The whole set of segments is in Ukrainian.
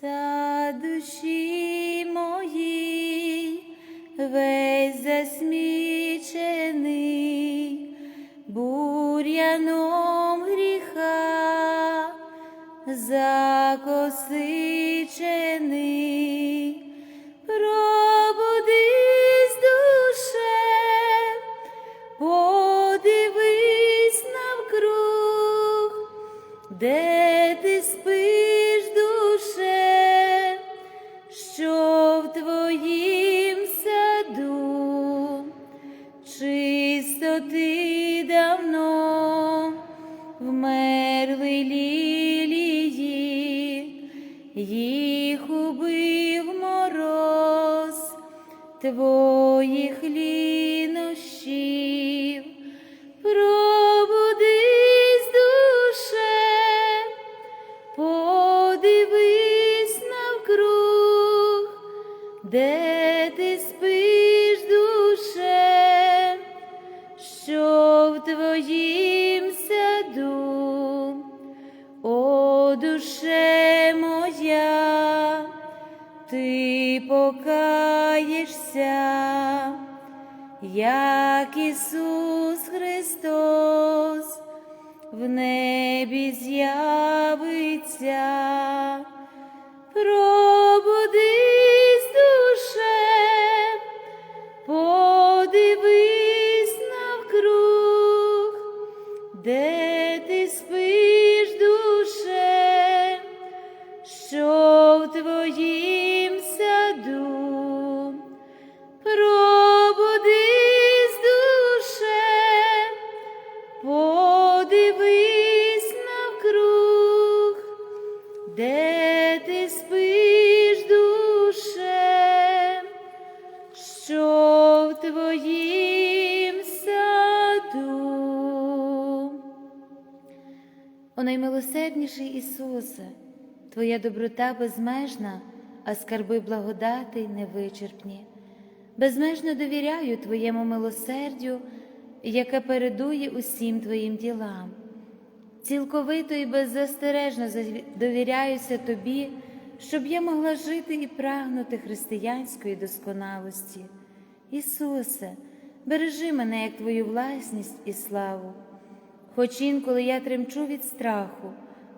Са душі мої весь засмічений бур'яном гріха закосичений. Твоїм саду, о душе моя, ти покаєшся, як Ісус Христос в небі з'явиться. Наймилосердніший Ісусе, Твоя доброта безмежна, а скарби благодати невичерпні. Безмежно довіряю Твоєму милосердю, яке передує усім Твоїм ділам. Цілковито і беззастережно довіряюся Тобі, щоб я могла жити і прагнути християнської досконалості. Ісусе, бережи мене як Твою власність і славу. Хоч інколи я тремчу від страху,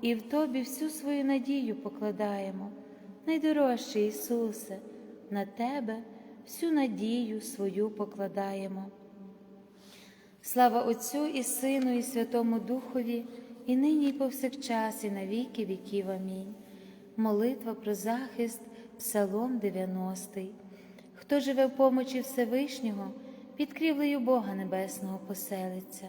і в Тобі всю свою надію покладаємо. Найдорожчий Ісусе, на Тебе всю надію свою покладаємо. Слава Отцю і Сину, і Святому Духові, і нині, і повсякчас, і на віки віків. Амінь. Молитва про захист, Псалом 90. Хто живе в помочі Всевишнього, під крівлею Бога Небесного поселиться.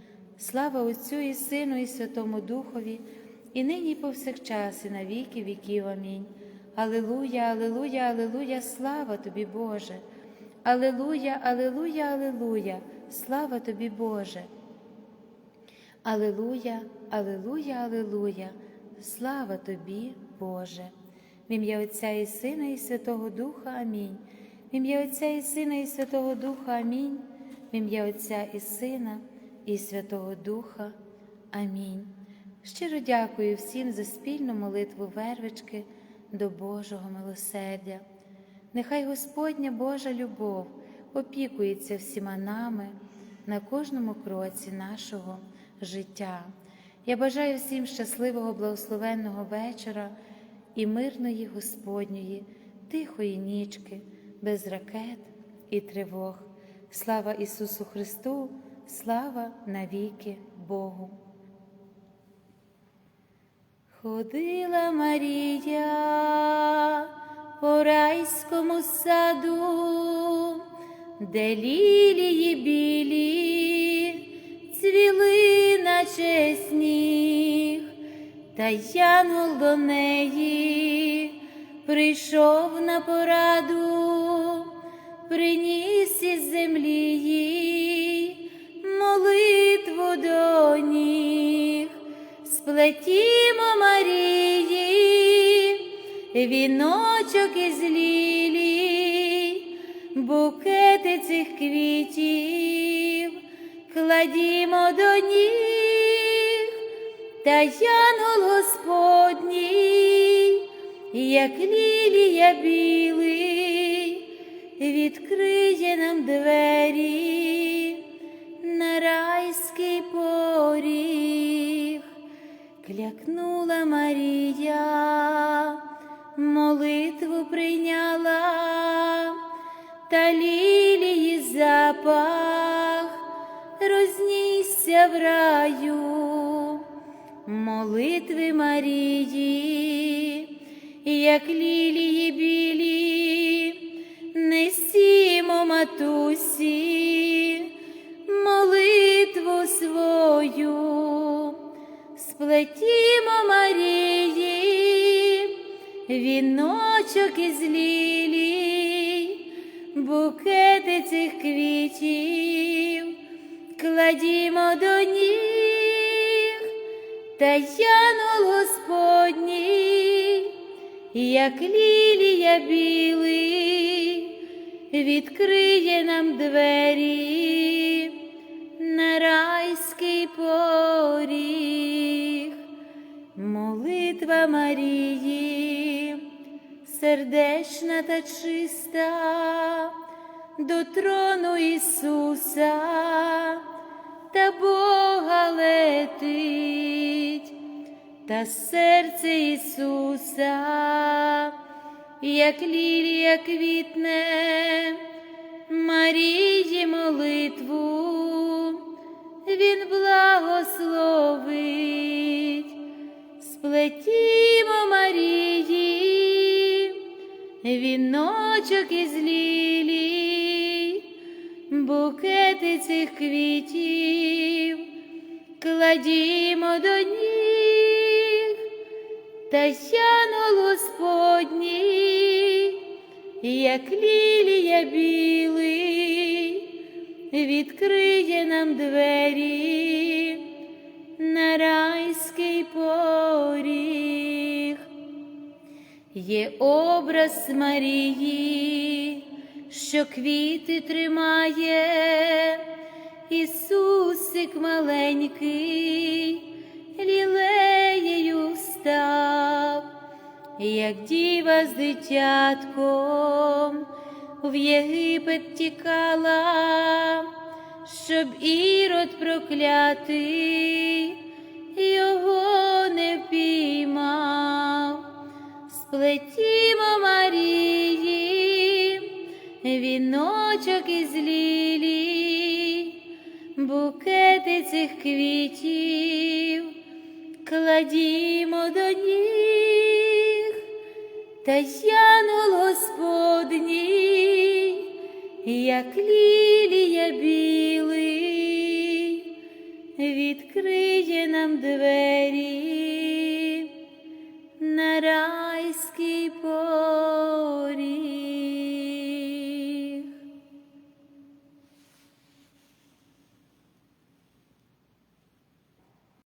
Слава Отцю і Сину, і Святому Духові, і нині, і повсякчас, і на віки віків. Амінь. Алилуя, Алилуя, Алилуя, слава тобі, Боже. Алилуя, Алилуя, Алилуя, слава тобі, Боже. Алилуя, Алилуя, Алилуя, слава тобі, Боже. В ім'я Отця і Сина, і Святого Духа Амінь. В ім'я Отця і Сина, і Святого Духа Амінь. В ім'я Отця і Сина, і Святого Духа. Амінь. Щиро дякую всім за спільну молитву вервички до Божого милосердя. Нехай Господня Божа любов опікується всіма нами на кожному кроці нашого життя. Я бажаю всім щасливого, благословенного вечора і мирної Господньої, тихої нічки, без ракет і тривог. Слава Ісусу Христу, слава навіки Богу. Ходила Марія по райському саду, де лілії білі, цвіли, наче сніг, та янгол до неї прийшов на пораду, приніс із землі їй молитву до ніг, сплетімо Марії, віночок із лілій, букети цих квітів, кладімо до ніг, та янгол Господній, як лілія білий, відкриє нам двері на райський поріг, клякнула Марія, молитву прийняла, та лілії запах рознісся в раю, молитви Марії, як лілії білі, несімо матусі, свою, сплетімо Марії, віночок із лілій, букети цих квітів, кладімо до ніг, та янгол Господній, як лілія білий, відкриє нам двері на райський поріг, молитва Марії, сердечна та чиста, до трону Ісуса та Бога летить, та серце Ісуса, як лілія квітне, Марії молитву, Він благословить, сплетімо Марії, віночок із лілій, букети цих квітів, кладімо до ніг, та янгол Господній, як лілія білий, відкриє нам двері на райський поріг. Є образ Марії, що квіти тримає, Ісусик маленький, лілеєю став, як діва з дитятком в Єгипет тікала, щоб ірод проклятий його не впіймав. Сплетімо Марії, віночок із лілій, букети цих квітів, кладімо до ніг, та янул Господній, як лілія білий, відкриє нам двері. на